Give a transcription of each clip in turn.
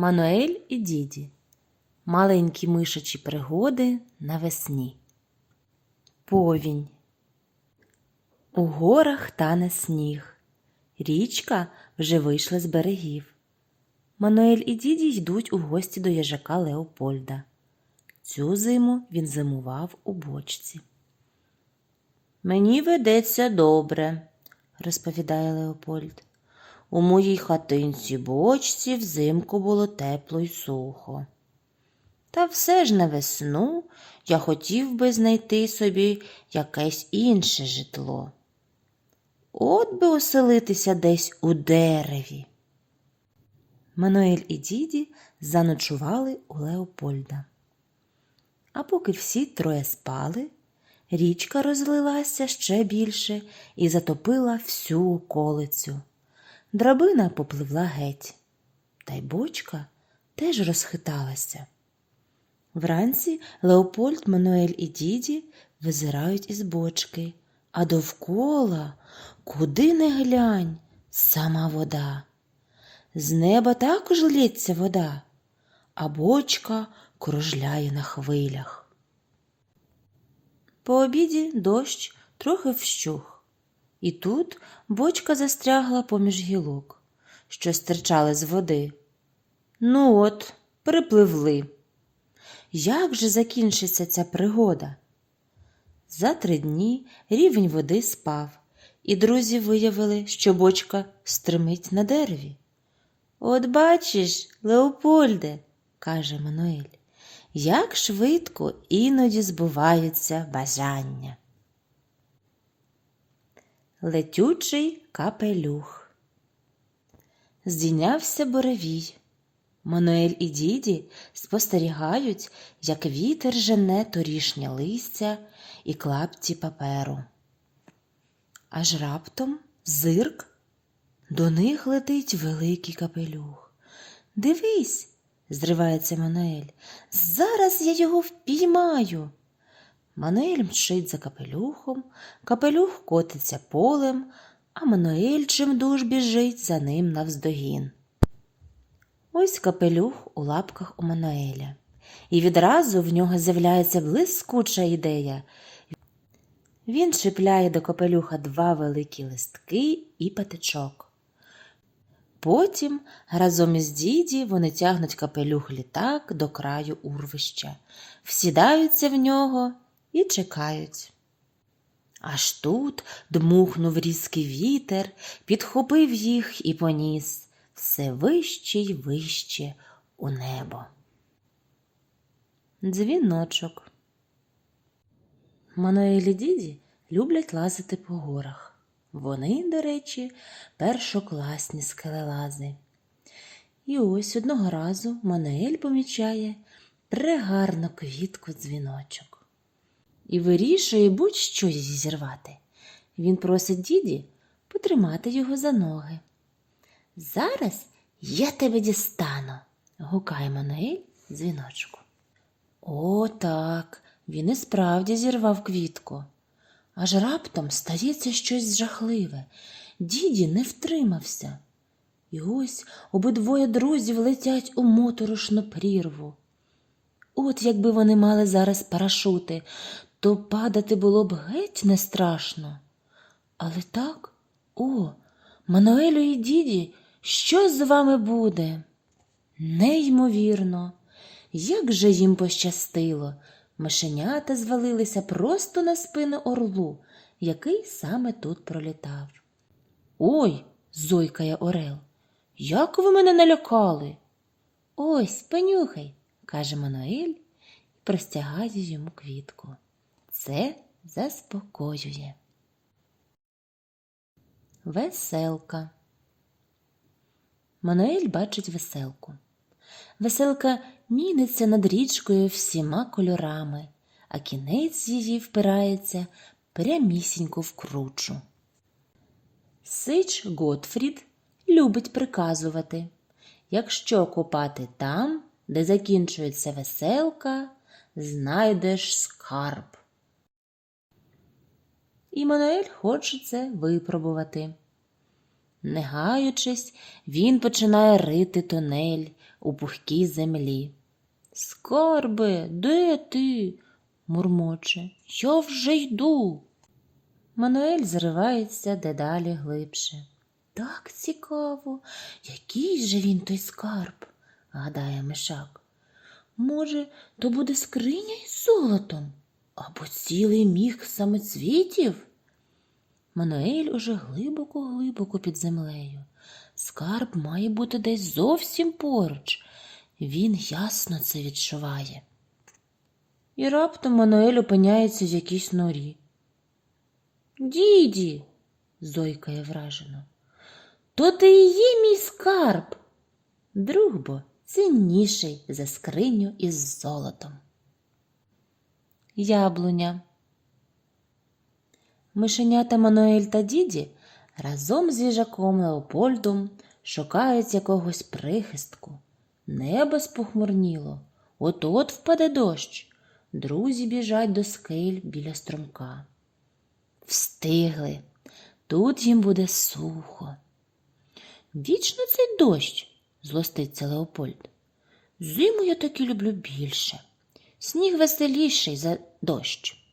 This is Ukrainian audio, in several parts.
Мануель і Діді. Маленькі мишачі пригоди навесні. Повінь. У горах тане сніг. Річка вже вийшла з берегів. Мануель і Діді йдуть у гості до їжака Леопольда. Цю зиму він зимував у бочці. Мені ведеться добре, розповідає Леопольд. У моїй хатинці бочці взимку було тепло й сухо. Та все ж на весну я хотів би знайти собі якесь інше житло. От би оселитися десь у дереві. Мануель і діді заночували у Леопольда. А поки всі троє спали, річка розлилася ще більше і затопила всю околицю. Драбина попливла геть, та й бочка теж розхиталася. Вранці Леопольд, Мануель і діді визирають із бочки, а довкола, куди не глянь, сама вода. З неба також лється вода, а бочка кружляє на хвилях. По обіді дощ трохи вщух, і тут бочка застрягла поміж гілок, що стирчали з води. Ну от, припливли. Як же закінчиться ця пригода? За три дні рівень води спав, і друзі виявили, що бочка стримить на дереві. От бачиш, Леопольде, каже Мануель, як швидко іноді збуваються бажання. Летючий капелюх. Здійнявся буревій. Мануель і діді спостерігають, як вітер жене торішнє листя і клапті паперу. Аж раптом зирк до них летить великий капелюх. Дивись, зривається Мануель, зараз я його впіймаю. Мануель мчить за капелюхом, капелюх котиться полем, а Мануель чимдуж біжить за ним навздогін. Ось капелюх у лапках у Мануеля, і відразу в нього з'являється блискуча ідея. Він чіпляє до капелюха два великі листки і патичок. Потім разом із діді вони тягнуть капелюх літак до краю урвища, всідаються в нього і чекають. Аж тут дмухнув різкий вітер, підхопив їх і поніс все вище й вище у небо. Дзвіночок. Мануель і діді люблять лазити по горах. Вони, до речі, першокласні скелелази. І ось одного разу Мануель помічає прегарну квітку дзвіночок і вирішує будь-що зірвати. Він просить діді потримати його за ноги. Зараз я тебе дістану, гукає Мануель дзвіночку. О, так, він і справді зірвав квітку. Аж раптом стається щось жахливе. Діді не втримався. І ось обидвоє друзів летять у моторошну прірву. От якби вони мали зараз парашути, то падати було б геть не страшно. Але так, о, Мануелю і діді, що з вами буде? Неймовірно, як же їм пощастило. Мишенята звалилися просто на спину орлу, який саме тут пролітав. Ой, зойкає Орел, як ви мене налякали? Ось, понюхай, каже Мануель і простягає йому квітку. Це заспокоює. Веселка. Мануель бачить веселку. Веселка міниться над річкою всіма кольорами, а кінець її впирається прямісінько в кручу. Сич Готфрід любить приказувати якщо копати там, де закінчується веселка, знайдеш скарб. І Мануель хоче це випробувати. Не гаючись, він починає рити тунель у пухкій землі. Скарбе, де ти? мурмоче. Я вже йду. Мануель зривається дедалі глибше. Так цікаво, який же він той скарб, гадає мишак. Може, то буде скриня із золотом або цілий міг самоцвітів? Мануель уже глибоко-глибоко під землею. Скарб має бути десь зовсім поруч. Він ясно це відчуває. І раптом Мануель опиняється в якійсь норі. Діді, зойкає вражено. То ти і є мій скарб. Друг бо цінніший за скриню із золотом. Яблуня. Мишенята Мануель та діді разом з їжаком Леопольдом шукають якогось прихистку. Небо спохмурніло, от-от впаде дощ. Друзі біжать до скель біля струмка. Встигли. Тут їм буде сухо. Вічно цей дощ, злоститься Леопольд. Зиму я таки люблю більше. Сніг веселіший за дощ.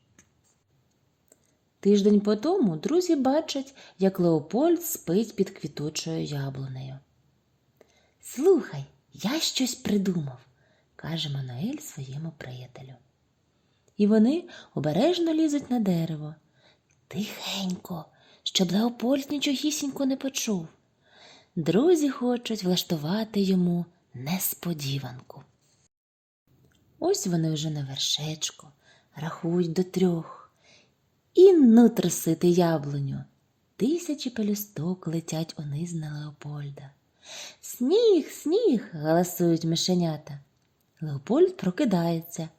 Тиждень по тому друзі бачать, як Леопольд спить під квітучою яблунею. Слухай, я щось придумав, каже Мануель своєму приятелю. І вони обережно лізуть на дерево. Тихенько, щоб Леопольд нічогісінько не почув. Друзі хочуть влаштувати йому несподіванку. Ось вони вже на вершечку, рахують до трьох. І ну трусити яблуню. Тисячі пелюсток летять униз на Леопольда. Сніг, сніг. галасують мишенята. Леопольд прокидається.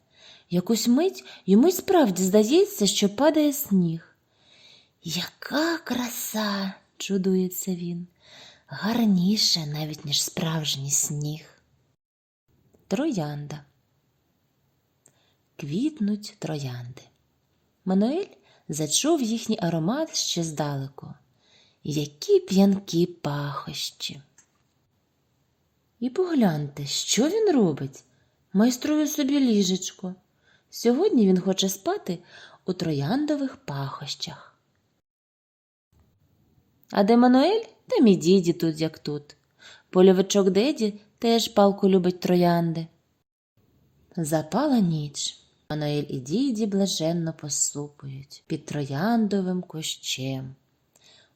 Якусь мить йому й справді здається, що падає сніг. Яка краса, чудується він, гарніше навіть, ніж справжній сніг. Троянда. Квітнуть троянди. Мануель зачув їхній аромат ще здалеку. Які п'янкі пахощі. І погляньте, що він робить? Майструє собі ліжечко. Сьогодні він хоче спати у трояндових пахощах. А де Мануель, там і діді тут, як тут. Польовичок деді теж палку любить троянди. Запала ніч. Мануель і діді блаженно посупують під трояндовим кущем.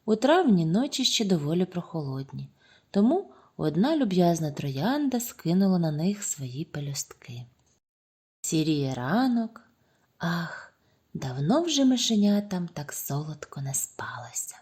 У травні ночі ще доволі прохолодні, тому одна люб'язна троянда скинула на них свої пелюстки. Сіріє ранок, ах, давно вже мишенятам так солодко не спалося.